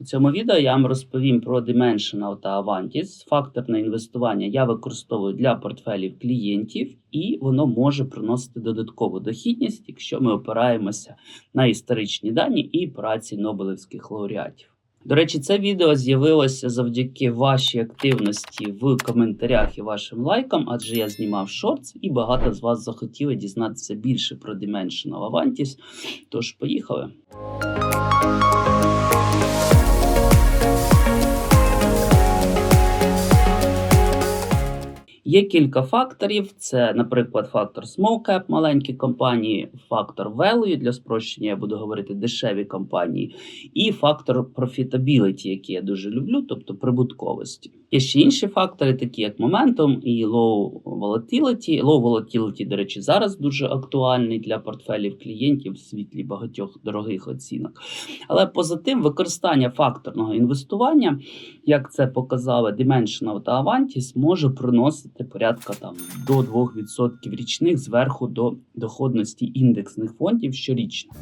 У цьому відео я вам розповім про Dimensional та Avantis. Факторне інвестування я використовую для портфелів клієнтів, і воно може приносити додаткову дохідність, якщо ми опираємося на історичні дані і праці Нобелевських лауреатів. До речі, це відео з'явилося завдяки вашій активності в коментарях і вашим лайкам, адже я знімав шортс, і багато з вас захотіли дізнатися більше про Dimensional Avantis. Тож, поїхали. Є кілька факторів. Це, наприклад, фактор small cap, маленькі компанії, фактор value, для спрощення я буду говорити дешеві компанії, і фактор profitability, який я дуже люблю, тобто прибутковості. Є ще інші фактори, такі як momentum і low volatility. Low volatility, до речі, зараз дуже актуальний для портфелів клієнтів в світлі багатьох дорогих оцінок. Але поза тим, використання факторного інвестування, як це показали Dimensional та Avantis, може приносити порядка там до 2% річних зверху до доходності індексних фондів щорічно.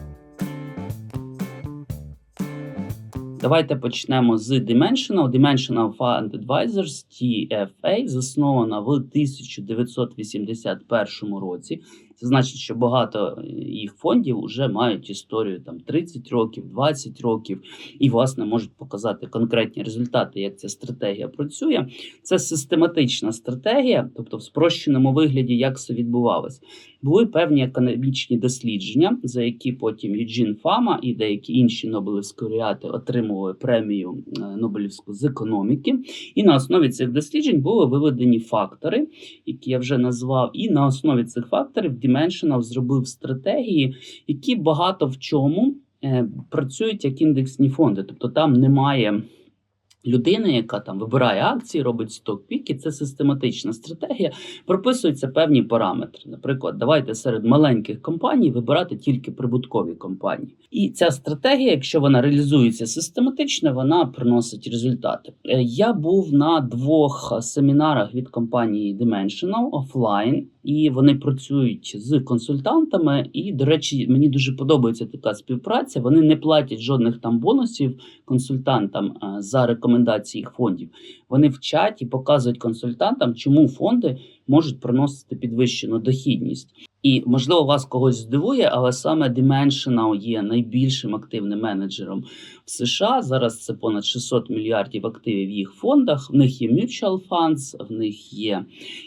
Давайте почнемо з Dimensional. Dimensional Fund Advisors TFA заснована в 1981 році. Це значить, що багато їх фондів вже мають історію там 30 років, 20 років, і, власне, можуть показати конкретні результати, як ця стратегія працює. Це систематична стратегія, тобто в спрощеному вигляді, як це відбувалось. Були певні економічні дослідження, за які потім Юджін Фама і деякі інші Нобелівські лауреати отримували премію е, Нобелівську з економіки. І на основі цих досліджень були виведені фактори, які я вже назвав. І на основі цих факторів Dimensional зробив стратегії, які багато в чому е, працюють як індексні фонди, тобто там немає. Людина, яка там вибирає акції, робить сток-піки, це систематична стратегія. Прописуються певні параметри. Наприклад, давайте серед маленьких компаній вибирати тільки прибуткові компанії. І ця стратегія, якщо вона реалізується систематично, вона приносить результати. Е, Я був на двох семінарах від компанії Dimensional офлайн, і вони працюють з консультантами. І, до речі, мені дуже подобається така співпраця. Вони не платять жодних там бонусів консультантам е, за рекомендації їх фондів. Вони вчать і показують консультантам, чому фонди можуть приносити підвищену дохідність. І можливо вас когось здивує, але саме Dimensional є найбільшим активним менеджером в США. Зараз це понад 600 мільярдів активів в їх фондах. В них є mutual funds, в них є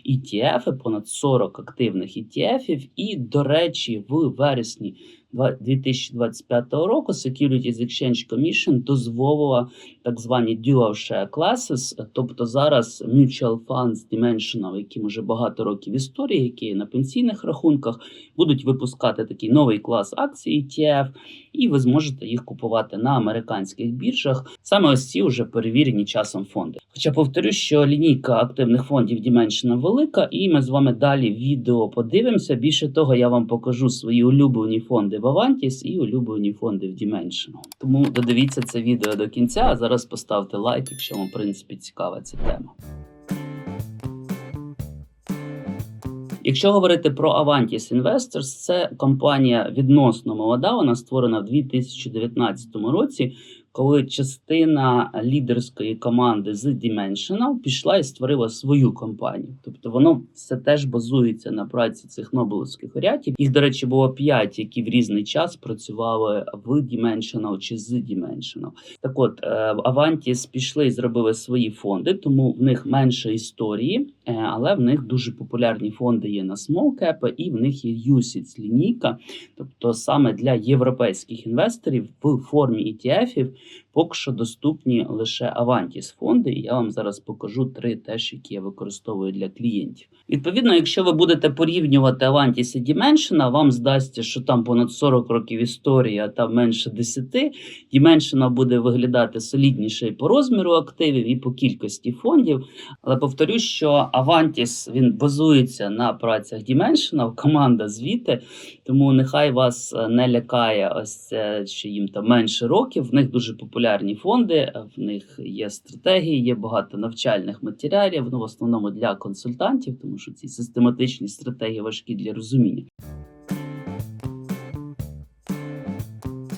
ETF, понад 40 активних ETF. І, до речі, в вересні 2025 року Securities Exchange Commission дозволила так звані dual share classes, тобто зараз mutual funds Dimensional, які вже багато років історії, які на пенсійних рахунках, будуть випускати такий новий клас акцій ETF, і ви зможете їх купувати на американських біржах. Саме ось ці вже перевірені часом фонди. Хоча повторю, що лінійка активних фондів Dimensional велика, і ми з вами далі відео подивимося. Більше того, я вам покажу свої улюблені фонди в Avantis і улюблені фонди в Dimension. Тому додивіться це відео до кінця. А зараз поставте лайк, якщо вам в принципі цікава ця тема. Якщо говорити про Avantis Investors, це компанія відносно молода. Вона створена в 2019 році, коли частина лідерської команди з Dimensional пішла і створила свою компанію. Тобто воно все теж базується на праці цих Нобелевських лауреатів. Їх, до речі, було п'ять, які в різний час працювали в Dimensional чи з Dimensional. Так от е, Avantis пішли і зробили свої фонди, тому в них менше історії, але в них дуже популярні фонди є на small і в них є USITS лінійка, тобто саме для європейських інвесторів в формі ETF-ів поки що доступні лише Avantis фонди. І я вам зараз покажу три теж, які я використовую для клієнтів. Відповідно, якщо ви будете порівнювати Avantis і Dimensional, вам здасться, що там понад 40 років історії, а там менше 10. Dimensional буде виглядати солідніше і по розміру активів, і по кількості фондів. Але повторю, що Avantis він базується на працях Dimensional, команда звіти, тому нехай вас е, не лякає ось це, що їм там менше років. В них дуже популярні фонди, в них є стратегії, є багато навчальних матеріалів. Ну, в основному для консультантів, тому що ці систематичні стратегії важкі для розуміння.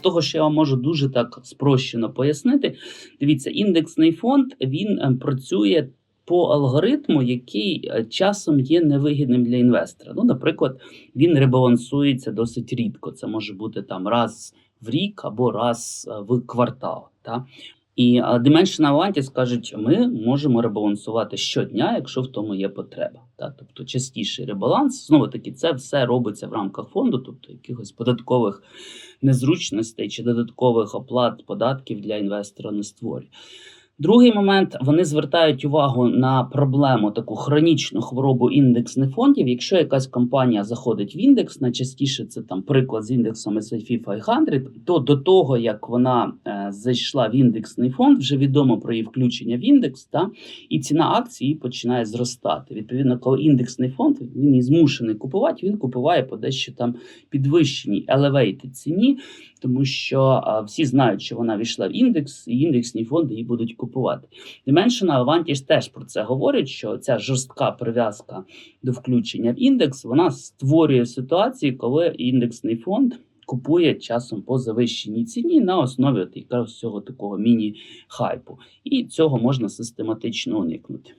того, що я вам можу дуже так спрощено пояснити, дивіться, індексний фонд він е, працює по алгоритму, який е, часом є невигідним для інвестора. Ну, наприклад, він ребалансується досить рідко. Це може бути там раз в рік або раз е, в квартал. Та? І Dimension Dimensional Atlantis кажуть, ми можемо ребалансувати щодня, якщо в тому є потреба. Та? Тобто частіший ребаланс. Знову таки, це все робиться в рамках фонду, тобто якихось податкових незручностей чи додаткових оплат податків для інвестора не створює. Другий момент вони звертають увагу на проблему таку хронічну хворобу індексних фондів. Якщо якась компанія заходить в індекс, найчастіше це там приклад з індексом S&P 500, то до того як вона е, зайшла в індексний фонд, вже відомо про її включення в індекс, та і ціна акції починає зростати. Відповідно, коли індексний фонд він її змушений купувати, він купуває по дещо там підвищеній elevated ціні, тому що всі знають, що вона війшла в індекс, і індексні фонди її будуть купувати. Dimensional Advantage теж про це говорить, що ця жорстка прив'язка до включення в індекс вона створює ситуації, коли індексний фонд. Купує часом по завищеній ціні на основі якраз цього такого міні-хайпу, і цього можна систематично уникнути.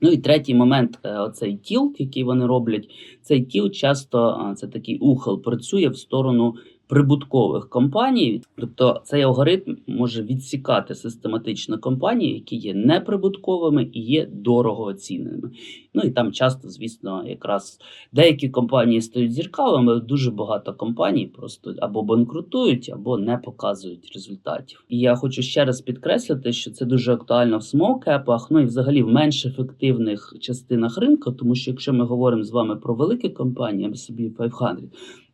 Ну і третій момент, е, оцей тілт, який вони роблять, цей тілт часто це такий ухил працює в сторону прибуткових компаній. Тобто цей алгоритм може відсікати систематично компанії, які є неприбутковими і є дорого оціненими. Ну і там часто, звісно, якраз деякі компанії стають зіркавими, дуже багато компаній просто або банкрутують, або не показують результатів. І я хочу ще раз підкреслити, що це дуже актуально в смолкепах, ну і взагалі в менш ефективних частинах ринку, тому що якщо ми говоримо з вами про великі компанії, собі 500,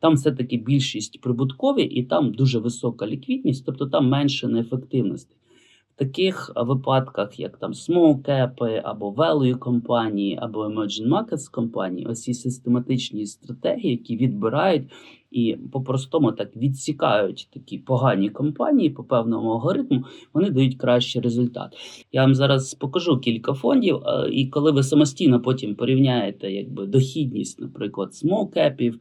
там все-таки більшість прибуткові і там дуже висока ліквідність, тобто там менше неефективності. Таких випадках, як там small або value компанії, або emerging markets компанії, ось ці систематичні стратегії, які відбирають і по-простому так відсікають такі погані компанії по певному алгоритму, вони дають кращий результат. Я вам зараз покажу кілька фондів, е, і коли ви самостійно потім порівняєте якби дохідність, наприклад, capів,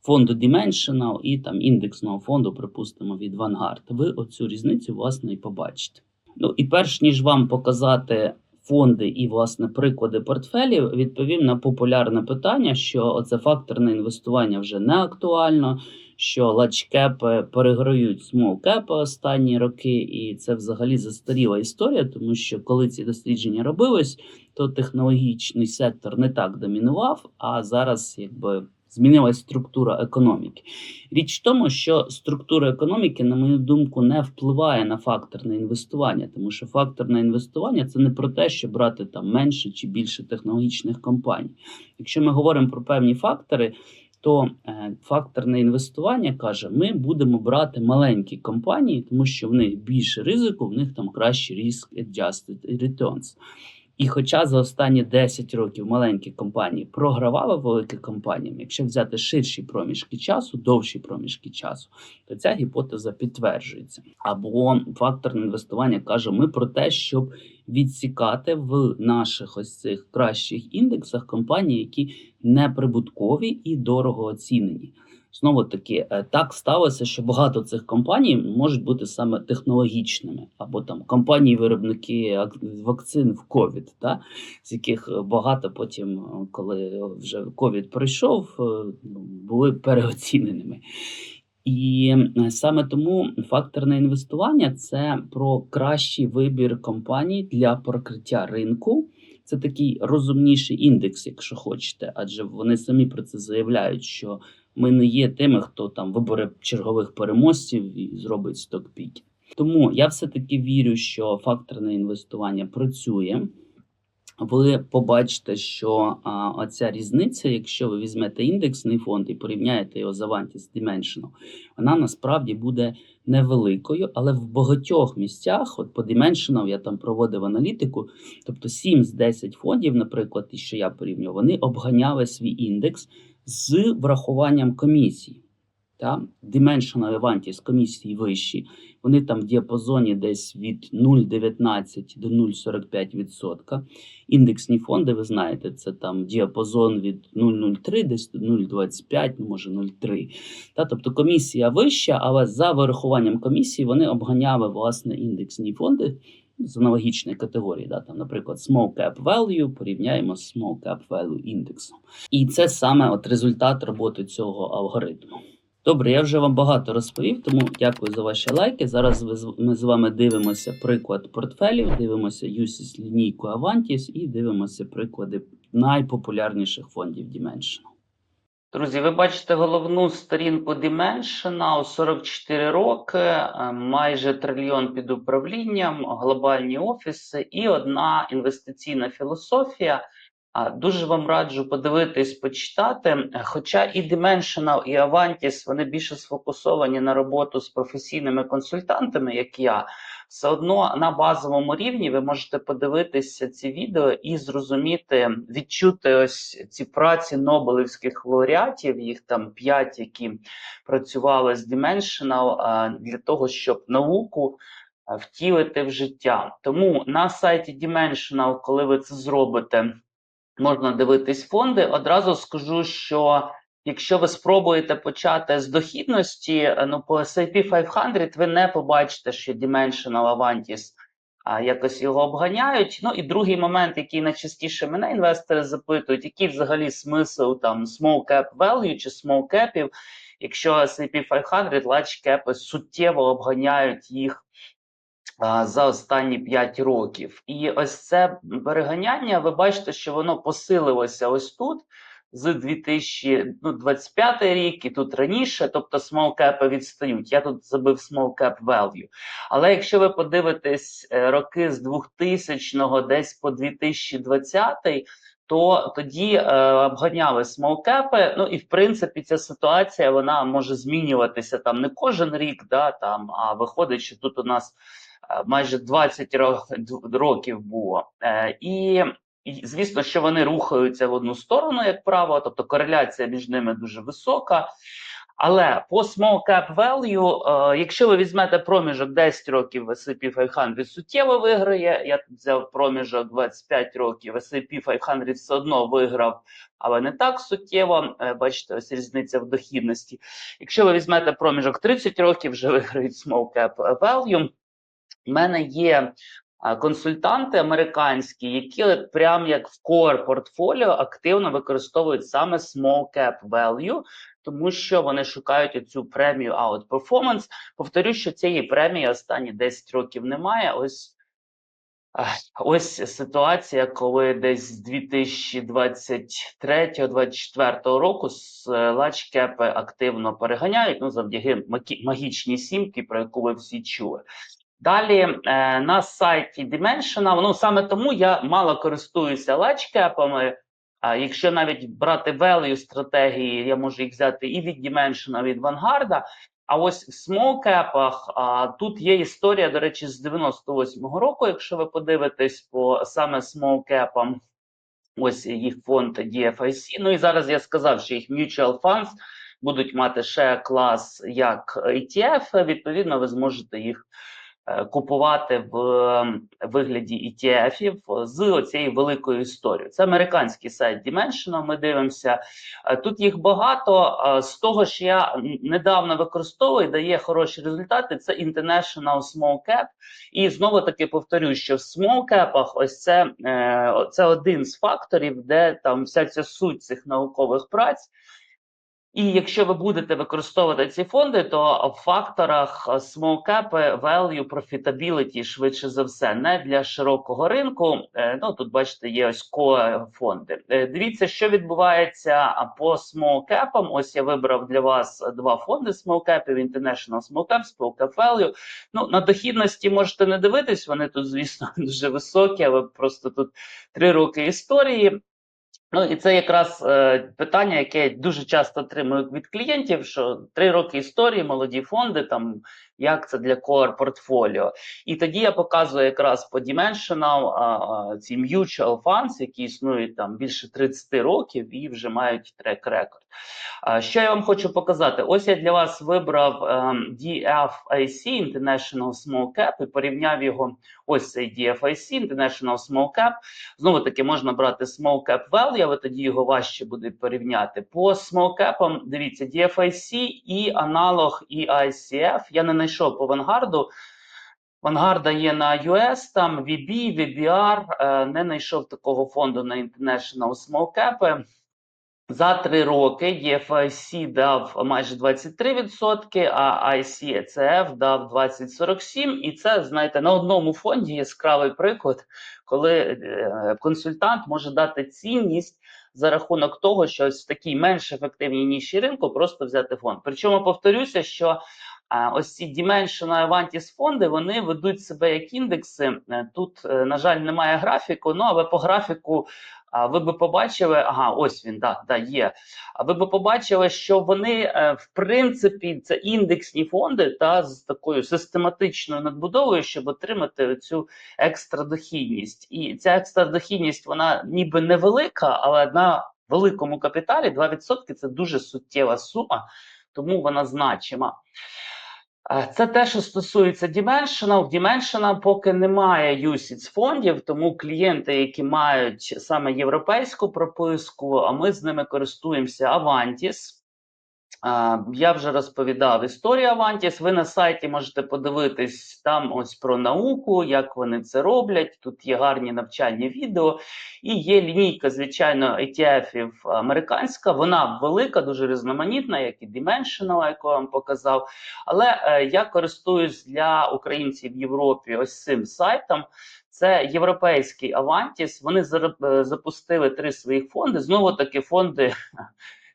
фонду Dimensional і там індексного фонду, припустимо, від Vanguard, ви оцю різницю власне і побачите. Ну і перш ніж вам показати фонди і власне приклади портфелів, відповім на популярне питання, що оце факторне інвестування вже не актуально. Що лачкепи переграють смолкепи останні роки, і це взагалі застаріла історія, тому що коли ці дослідження робились, то технологічний сектор не так домінував, а зараз якби змінилась структура економіки. Річ в тому, що структура економіки, на мою думку, не впливає на факторне інвестування, тому що факторне інвестування це не про те, що брати там менше чи більше технологічних компаній. Якщо ми говоримо про певні фактори. То е, факторне інвестування каже: ми будемо брати маленькі компанії, тому що в них більше ризику, в них там кращий risk adjusted returns. І хоча за останні 10 років маленькі компанії програвали великим компаніям, якщо взяти ширші проміжки часу, довші проміжки часу, то ця гіпотеза підтверджується. Або факторне інвестування каже: ми про те, щоб відсікати в наших ось цих кращих індексах компанії, які неприбуткові і дорого оцінені. Знову таки, е, так сталося, що багато цих компаній можуть бути саме технологічними, або там компанії-виробники вакцин в ковід, та з яких багато потім, е, коли вже ковід пройшов, е, ну, були переоціненими. І саме тому факторне інвестування це про кращий вибір компаній для прокриття ринку. Це такий розумніший індекс, якщо хочете, адже вони самі про це заявляють, що ми не є тими, хто там вибере чергових переможців і зробить стокпіки. Тому я все-таки вірю, що факторне інвестування працює. Ви побачите, що а, оця різниця, якщо ви візьмете індексний фонд і порівняєте його з Avantis Dimensional, вона насправді буде невеликою, але в багатьох місцях, от по Dimensional я там проводив аналітику, тобто 7 з 10 фондів, наприклад, ті, що я порівнював, вони обганяли свій індекс з врахуванням комісій. Та? Dimensional Avantis комісії вищі, вони там в діапазоні десь від 0,19 до 0,45%. Індексні фонди, ви знаєте, це там діапазон від 0,03 десь до 0,25, ну може 0,3. Та? Тобто комісія вища, але за вирахуванням комісії вони обганяли власне індексні фонди з аналогічної категорії. Да? Там, наприклад, Small Cap Value порівняємо з Small Cap Value індексом. І це саме от результат роботи цього алгоритму. Добре, я вже вам багато розповів, тому дякую за ваші лайки. Зараз ми з вами дивимося приклад портфелів, дивимося USIS лінійку Avantis і дивимося приклади найпопулярніших фондів Dimensional. Друзі, ви бачите головну сторінку Dimensional, 44 роки, е, майже трильйон під управлінням, глобальні офіси і одна інвестиційна філософія. Дуже вам раджу подивитись, почитати. Хоча і Dimensional, і Avantis, вони більше сфокусовані на роботу з професійними консультантами, як я. Все одно на базовому рівні ви можете подивитися ці відео і зрозуміти, відчути ось ці праці Нобелівських лауреатів, їх там п'ять, які працювали з Dimensional, для того, щоб науку втілити в життя. Тому на сайті Dimensional, коли ви це зробите, можна дивитись фонди. Одразу скажу, що якщо ви спробуєте почати з дохідності, е, ну по S&P 500 ви не побачите, що Dimensional Avantis а, якось його обганяють. Ну і другий момент, який найчастіше мене інвестори запитують, який взагалі смисл там small cap value чи small capів, якщо S&P 500 large cap суттєво обганяють їх за останні 5 років. І ось це переганяння, ви бачите, що воно посилилося ось тут з 2025 рік і тут раніше, тобто small cap відстають. Я тут забив small cap value. Але якщо ви подивитесь е, роки з 2000 десь по 2020, то тоді е, обганяли смолкепи. Ну і в принципі ця ситуація вона може змінюватися там не кожен рік, да, там, а виходить, що тут у нас майже 20 ро- років було. Е, і, звісно, що вони рухаються в одну сторону, як правило, тобто кореляція між ними дуже висока. Але по small cap value, е, якщо ви візьмете проміжок 10 років S&P 500 суттєво виграє. Я тут взяв проміжок 25 років. S&P 500 все одно виграв, але не так суттєво. Е, Бачите, ось різниця в дохідності. Якщо ви візьмете проміжок 30 років, вже виграють small cap value. У мене є консультанти американські, які прям як в core портфоліо активно використовують саме small cap value, тому що вони шукають цю премію outperformance. Повторюю, що цієї премії останні 10 років немає. Ось ось ситуація, коли десь з 2023-2024 року лачкепи активно переганяють. Ну завдяки магічній сімки, про яку ви всі чули. Далі е, на сайті Dimensional, ну саме тому я мало користуюся лачкепами. А якщо навіть брати value стратегії, я можу їх взяти і від Dimensional, і від Vanguard. А ось в small-cap тут є історія, до речі, з 98-го року, якщо ви подивитесь по саме small-cap, ось їх фонд DFIC. Ну і зараз я сказав, що їх mutual funds будуть мати ще клас як ETF, відповідно, ви зможете їх е, купувати в ем, вигляді ETF з оцією великою історією. Це американський сайт Dimensional, ми дивимося. Е, Тут їх багато. Е, З того, що я недавно використовую, дає хороші результати. Це International Small Cap. І знову таки повторюю, що в small cap ось це, е, це один з факторів, де там вся ця суть цих наукових праць. І якщо ви будете використовувати ці фонди, то в факторах small cap, value, profitability швидше за все не для широкого ринку. Е, Ну тут бачите, є ось core фонди. Е, Дивіться, що відбувається по small cap. Ось я вибрав для вас два фонди small cap, International Small Cap, Small Cap Value. Ну на дохідності можете не дивитись. Вони тут, звісно, дуже високі, але просто тут три роки історії. Ну і це якраз е, питання, яке я дуже часто отримую від клієнтів: що три роки історії, молоді фонди, там як це для core портфоліо. І тоді я показую якраз по Dimensional а, а, ці mutual funds, які існують там більше 30 років і вже мають трек-рекорд. А, Що я вам хочу показати? Ось я для вас вибрав ем, DFIC International Small Cap і порівняв його. Ось цей DFIC International Small Cap. Знову таки можна брати Small Cap Value, але тоді його важче буде порівняти. По Small Cap, дивіться, DFIC і аналог EICF. Я не знайшов по Vanguard. Vanguard є на US, там VB, VBR, е, не знайшов такого фонду на International Small Cap. За три роки DFIC дав майже 23%, а ICCF дав 20,47%. І це, знаєте, на одному фонді яскравий приклад, коли е, консультант може дати цінність за рахунок того, що ось в такій менш ефективній ніші ринку просто взяти фонд. Причому повторюся, що ось ці Dimension Avantis фонди вони ведуть себе як індекси. Е, Тут, е, на жаль, немає графіку, ну але по графіку. Ви би побачили, ага, ось він, да, да, є. А ви би побачили, що вони, е, в принципі, це індексні фонди та з такою систематичною надбудовою, щоб отримати цю екстра дохідність. І ця екстра дохідність, вона ніби невелика, але на великому капіталі 2% це дуже суттєва сума, тому вона значима. Це те, що стосується Dimensional. В Dimensional поки немає UCITS фондів, тому клієнти, які мають саме європейську прописку, а ми з ними користуємося Avantis. Я вже розповідав історію Avantis. Ви на сайті можете подивитись там ось про науку, як вони це роблять. Тут є гарні навчальні відео. І є лінійка, звичайно, ETF-ів американська. Вона велика, дуже різноманітна, як і Dimensional, яку я вам показав. Але е, я користуюсь для українців в Європі ось цим сайтом. Це європейський Avantis. Вони е, запустили три своїх фонди. Знову таки фонди.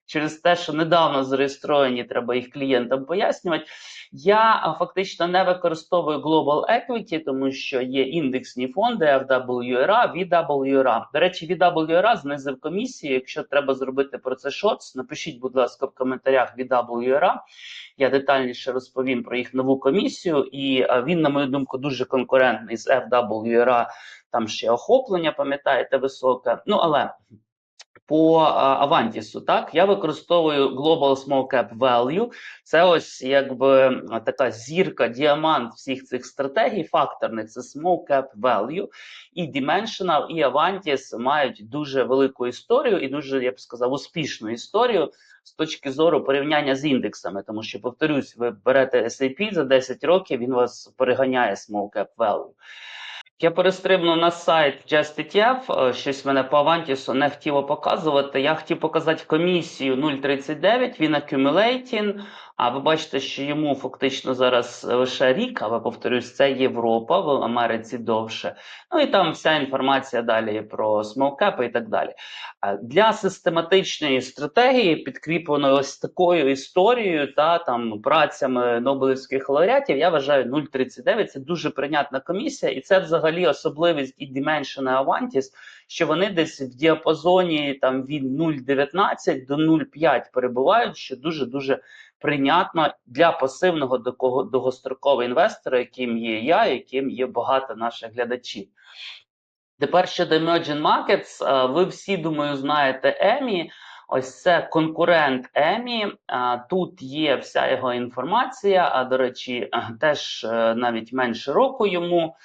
Через те, що недавно зареєстровані, треба їх клієнтам пояснювати. Я фактично не використовую Global Equity, тому що є індексні фонди FWRA, VWRA. До речі, VWRA знизив комісію. Якщо треба зробити про це шоц, напишіть, будь ласка, в коментарях VWRA. Я детальніше розповім про їх нову комісію, і він, на мою думку, дуже конкурентний з FWRA. Там ще охоплення, пам'ятаєте, високе. Ну але по Авантісу, так я використовую Global Small Cap Value. Це ось якби така зірка, діамант всіх цих стратегій, факторних це Small Cap Value. І Dimensional, і Avantis мають дуже велику історію і дуже, я б сказав, успішну історію з точки зору порівняння з індексами. Тому що, повторюсь, ви берете S&P за 10 років, він вас переганяє Small Cap Value. Я перестрибну на сайт JustETF, е, щось мене по Авантісу не хотіло показувати. Я хотів показати комісію 0,39, він accumulating, а ви бачите, що йому фактично зараз лише рік, але повторюсь, це Європа, в Америці довше. Ну і там вся інформація далі про смолкепи і так далі. Для систематичної стратегії, підкріпленої ось такою історією та там працями Нобелівських лауреатів, я вважаю 0,39 це дуже прийнятна комісія, і це взагалі особливість і Dimension Avantis, що вони десь в діапазоні там від 0,19 до 0,5 перебувають, що дуже дуже прийнятно для пасивного довгострокового інвестора, яким є я, яким є багато наших глядачів. Тепер щодо Emerging Markets, е, ви всі, думаю, знаєте Емі. Ось це конкурент Емі. Е, Тут є вся його інформація. А до речі, е, теж навіть менше року йому.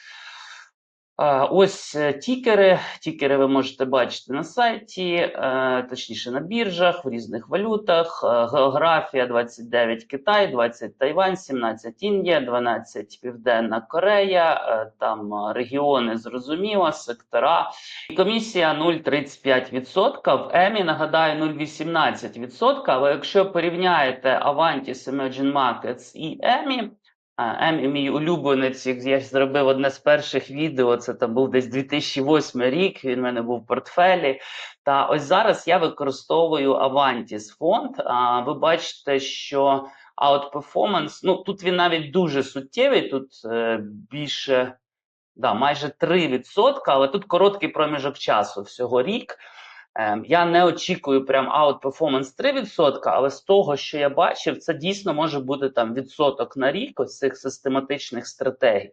Ось е, тікери. Тікери ви можете бачити на сайті, е, точніше на біржах, в різних валютах. Е, Географія 29 Китай, 20 Тайвань, 17 Індія, 12 Південна Корея. Там регіони зрозуміло, сектора. І Комісія 0,35%. В ЕМІ нагадаю 0,18%. Але якщо порівняєте Avantis Emerging Markets і ЕМІ, а, Емі, мій улюбленець, я зробив одне з перших відео. Це там був десь 2008 рік. Він в мене був в портфелі. Та ось зараз я використовую Avantis фонд. А ви бачите, що Outperformance, ну тут він навіть дуже суттєвий. Тут е, більше да, майже 3%, але тут короткий проміжок часу, всього рік. Ем, Я не очікую прям outperformance 3%, але з того, що я бачив, це дійсно може бути там відсоток на рік ось цих систематичних стратегій.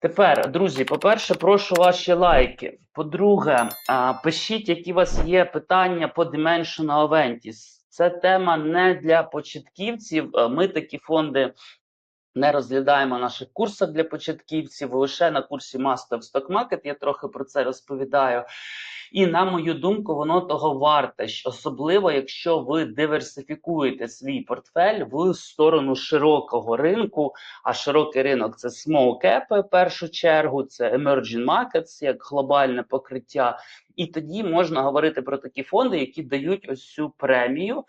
Тепер, друзі, по-перше, прошу ваші лайки. По-друге, пишіть, які у вас є питання по Dimensional Aventis. Це тема не для початківців. Е, Ми такі фонди не розглядаємо наших курсах для початківців. Лише на курсі Master Stock Market я трохи про це розповідаю. І на мою думку, воно того варте, особливо якщо ви диверсифікуєте свій портфель в сторону широкого ринку. А широкий ринок це small cap в першу чергу, це emerging markets як глобальне покриття. І тоді можна говорити про такі фонди, які дають ось цю премію.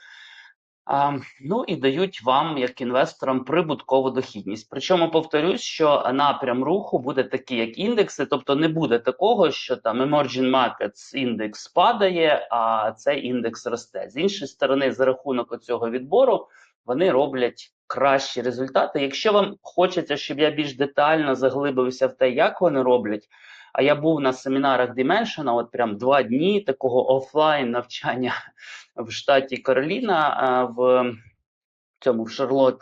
Ну і дають вам, як інвесторам, прибуткову дохідність. Причому повторюсь, що напрям руху буде такий, як індекси, тобто не буде такого, що там Emerging Markets індекс падає, а цей індекс росте. З іншої сторони, за рахунок цього відбору вони роблять кращі результати. Якщо вам хочеться, щоб я більш детально заглибився в те, як вони роблять. А я був на семінарах Dimension, от прям два дні такого офлайн навчання в штаті Кароліна в цьому в Шарлот,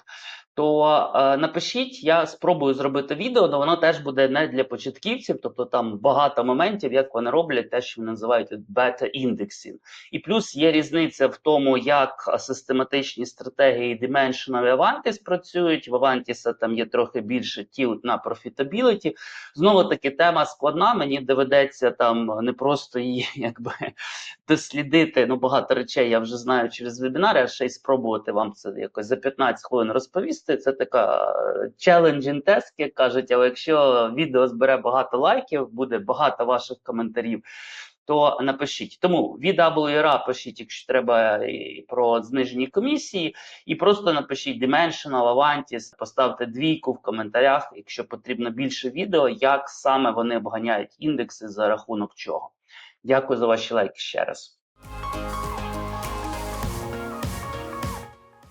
то е, напишіть, я спробую зробити відео, але воно теж буде не для початківців, тобто там багато моментів, як вони роблять те, що вони називають бета-індексінг. І плюс є різниця в тому, як систематичні стратегії Dimensional Avantis працюють. В Avantis там є трохи більше тіл на профітабіліті. Знову таки тема складна. Мені доведеться там не просто її якби дослідити. Ну багато речей я вже знаю через вебінари, а ще й спробувати вам це якось за 15 хвилин розповісти. Це така challenging тест, як кажуть. Але якщо відео збере багато лайків, буде багато ваших коментарів. То напишіть. Тому від WRA пишіть, якщо треба і про знижені комісії, і просто напишіть Dimensional, Avantis, поставте двійку в коментарях, якщо потрібно більше відео, як саме вони обганяють індекси за рахунок чого. Дякую за ваші лайки ще раз.